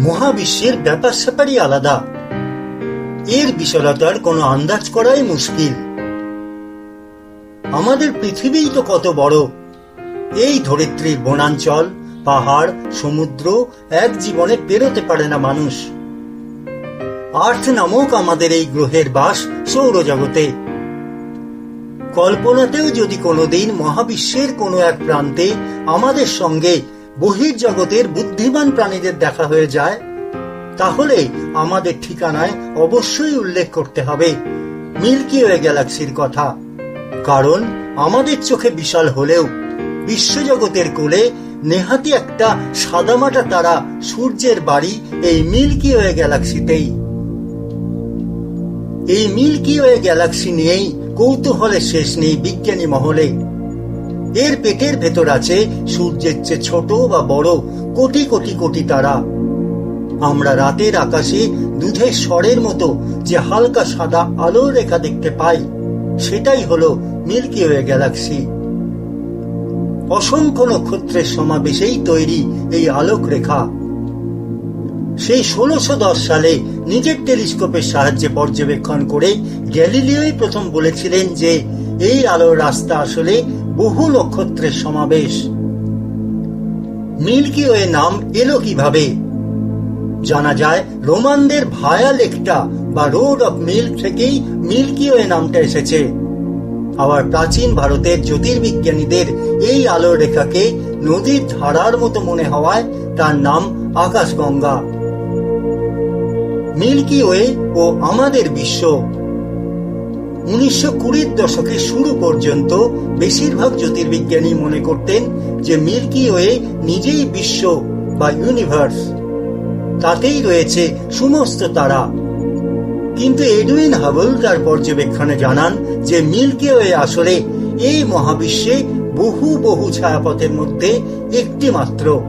মহাবিশ্বের ব্যাপার স্যাপারই আলাদা। এর বিশালতার কোনো আন্দাজ করাই মুশকিল। আমাদের পৃথিবীই তো কত বড়। এই ধরিত্রীর বনাঞ্চল, পাহাড়, সমুদ্র এক জীবনে পেরোতে পারে না মানুষ। আর্থ নামক আমাদের এই গ্রহের বাস সৌরজগতে। কল্পনাতেও যদি কোনোদিন মহাবিশ্বের কোনো এক প্রান্তে আমাদের সঙ্গে বহির্জগতের বুদ্ধিমান প্রাণীদের দেখা হয়ে যায় তাহলে আমাদের ঠিকানায় অবশ্যই উল্লেখ করতে হবে। মিল্কি ওয়ে গ্যালাক্সির কথা। কারণ আমাদের চোখে বিশাল হলেও বিশ্বজগতের কোলে নেহাতি একটা সাদামাটা তারা সূর্যের বাড়ি এই মিল্কি ওয়ে গ্যালাক্সিতেই। এই মিল্কি ওয়ে গ্যালাক্সি নিয়েই কৌতূহলের শেষ নেই বিজ্ঞানী মহলে। এর পেটের ভেতর আছে সূর্যের চেয়ে ছোট বা বড় কোটি কোটি কোটি তারা। আমরা রাতের আকাশে দুধের স্বরের মতো যে হালকা সাদা আলোর রেখা দেখতে পাই, সেটাই হলো মিল্কি ওয়ে গ্যালাক্সি। অসংখ্য নক্ষত্রের সমাবেশেই তৈরি এই আলোক রেখা। সেই ষোলোশো দশ সালে নিজের টেলিস্কোপের সাহায্যে পর্যবেক্ষণ করে গ্যালিলিওই প্রথম বলেছিলেন যে, এই আলোর রাস্তা আসলে বহু নক্ষত্রের সমাবেশ। মিল্কি ওয়ে নাম এলো কীভাবে? জানা যায়, রোমানদের ভায়া লেকটা বা রোড অফ মিল্ক থেকেই মিল্কি ওয়ে নামটা এসেছে। আবার প্রাচীন ভারতের জ্যোতির্বিজ্ঞানীদের এই আলোর রেখাকে নদীর ধারার মতো মনে হওয়ায় তার নাম আকাশগঙ্গা। মিল্কি ওয়ে ও আমাদের বিশ্ব উনিশশো কুড়ির দশকের শুরু পর্যন্ত বেশিরভাগ জ্যোতির্বিজ্ঞানী মনে করতেন যে মিল্কি ওয়ে নিজেই বিশ্ব বা ইউনিভার্স। তাতেই রয়েছে সমস্ত তারা। কিন্তু এডুইন হাবল তার পর্যবেক্ষণে জানান যে মিল্কি ওয়ে আসলে এই মহাবিশ্বে বহু বহু ছায়াপথের মধ্যে একটি মাত্র।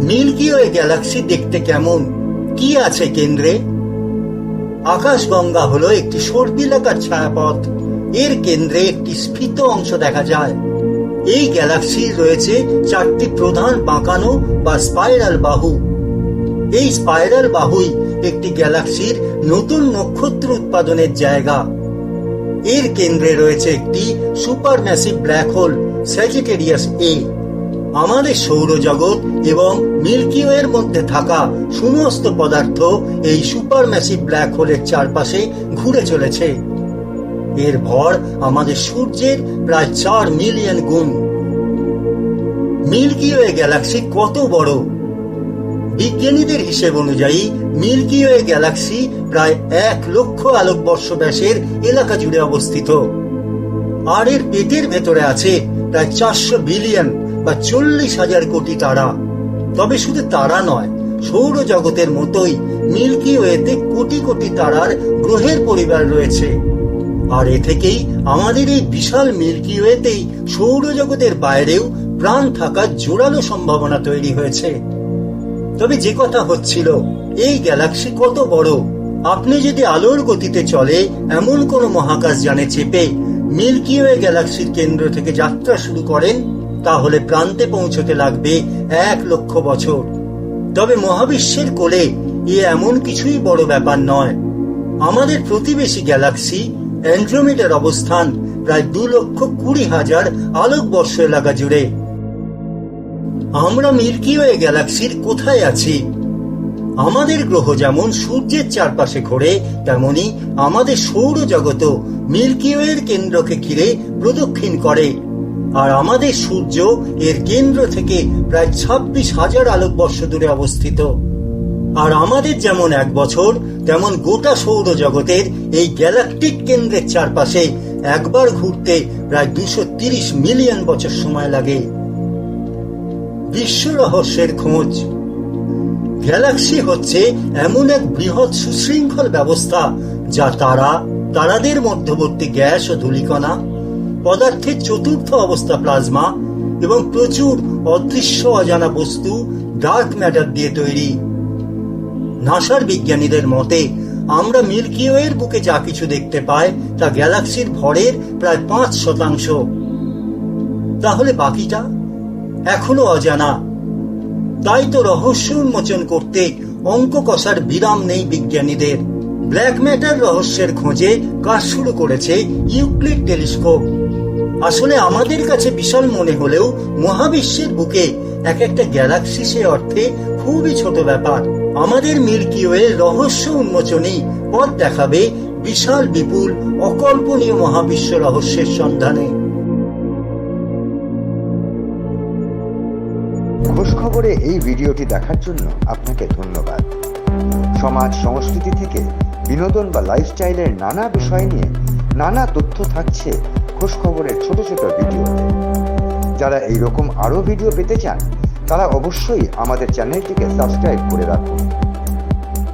মিল্কি ওয়ে গ্যালাক্সি দেখতে কেমন? কি আছে কেন্দ্রে? আকাশগঙ্গা হলো একটি সর্পিলাকার ছায়াপথ। এর কেন্দ্রে একটি স্ফীত অংশ দেখা যায়। এই গ্যালাক্সির রয়েছে চারটি প্রধান বাঁকানো বা স্পাইরাল বাহু। এই স্পাইরাল বাহুই একটি গ্যালাক্সির নতুন নক্ষত্র উৎপাদনের জায়গা। এর কেন্দ্রে রয়েছে একটি super massive black hole Sagittarius A আমাদের সৌরজগৎ এবং মিল্কি ওয়ের মধ্যে থাকা সমস্ত পদার্থ এই সুপার ম্যাসিভ ব্ল্যাক হোলের চারপাশে ঘুরে চলেছে। এর ভর আমাদের সূর্যের প্রায় চার মিলিয়ন গুণ। মিল্কি ওয়ে গ্যালাক্সি কত বড়? বিজ্ঞানীদের হিসেব অনুযায়ী মিল্কি ওয়ে গ্যালাক্সি প্রায় এক লক্ষ আলোকবর্ষ ব্যাসের এলাকা জুড়ে অবস্থিত। আর এর পেটের ভেতরে আছে প্রায় চারশো বিলিয়ন বা চল্লিশ হাজার কোটি তারা। তবে শুধু তারা নয়, সৌরজগতের মতোই মিল্কি ওয়েতে কোটি কোটি তারার গ্রহের পরিবার রয়েছে। আর এ থেকেই আমাদের এই বিশাল মিল্কি ওয়েতেই সৌরজগতের বাইরেও প্রাণ থাকার জোরালো সম্ভাবনা তৈরি হয়েছে। তবে যে কথা হচ্ছিল, এই গ্যালাক্সি কত বড়? আপনি যদি আলোর গতিতে চলে, এমন কোন মহাকাশ যানে চেপে মিল্কি ওয়ে গ্যালাক্সির কেন্দ্র থেকে যাত্রা শুরু করেন তাহলে প্রান্তে পৌঁছতে লাগবে এক লক্ষ বছর। তবে মহাবিশ্বের কোলে এ এমন কিছুই বড় ব্যাপার নয়। আমাদের প্রতিবেশী গ্যালাক্সি অ্যান্ড্রোমিডের অবস্থান প্রায় দু লক্ষ কুড়ি হাজার আলোকবর্ষ এলাকা জুড়ে। আমরা মিল্কি ওয়ে গ্যালাক্সির কোথায় আছি? আমাদের গ্রহ যেমন সূর্যের চারপাশে ঘোরে, তেমনি আমাদের সৌরজগৎ মিল্কি ওয়ের কেন্দ্রকে ঘিরে প্রদক্ষিণ করে। আর আমাদের সূর্য এর কেন্দ্র থেকে প্রায় ছাব্বিশ হাজার আলোকবর্ষ দূরে অবস্থিত। আর আমাদের যেমন এক বছর, তেমন গোটা সৌরজগতের এই গ্যালাকটিক কেন্দ্রের চারপাশে একবার ঘুরতে প্রায় দুশো তিরিশ মিলিয়ন বছর সময় লাগে। বিশ্ব রহস্যের খোঁজ। গ্যালাক্সি হচ্ছে এমন এক বৃহৎ সুশৃঙ্খল ব্যবস্থা যা তারা, তারাদের মধ্যবর্তী গ্যাস ও ধূলিকণা পদার্থের চতুর্থ অবস্থা প্লাজমা এবং প্রচুর অদৃশ্য অজানা বস্তু ডার্ক ম্যাটার দিয়ে তৈরি। নাসার বিজ্ঞানীদের মতে, আমরা মিল্কি ওয়ের বুকে যা কিছু দেখতে পাই, তা গ্যালাক্সির ভরের প্রায় পাঁচ শতাংশ। তাহলে বাকিটা? এখনও অজানা। তাই তো রহস্য উন্মোচন করতে অঙ্ক কষার বিরাম নেই বিজ্ঞানীদের। ব্ল্যাক ম্যাটার রহস্যের খোঁজে কাজ শুরু করেছে ইউক্লিড টেলিস্কোপ। আসলে আমাদের কাছে বিশাল মনে হলেও মহাবিশ্বের বুকে এক একটা গ্যালাক্সি সে অর্থে খুবই ছোট ব্যাপার। আমাদের মিল্কি ওয়ে রহস্য উন্মোচনী পথ দেখাবে বিশাল, বিপুল, অকল্পনীয় মহাবিশ্ব রহস্যের সন্ধানে। খবরে এই ভিডিওটি দেখার জন্য আপনাকে ধন্যবাদ। সমাজ সংস্কৃতি থেকে বিনোদন বা লাইফস্টাইলের নানা বিষয় নিয়ে নানা তথ্য থাকছে খোঁজ খবরের ছোট ছোট ভিডিও। যারা এইরকম আরও ভিডিও পেতে চান, তারা অবশ্যই আমাদের চ্যানেলটিকে সাবস্ক্রাইব করে রাখুন।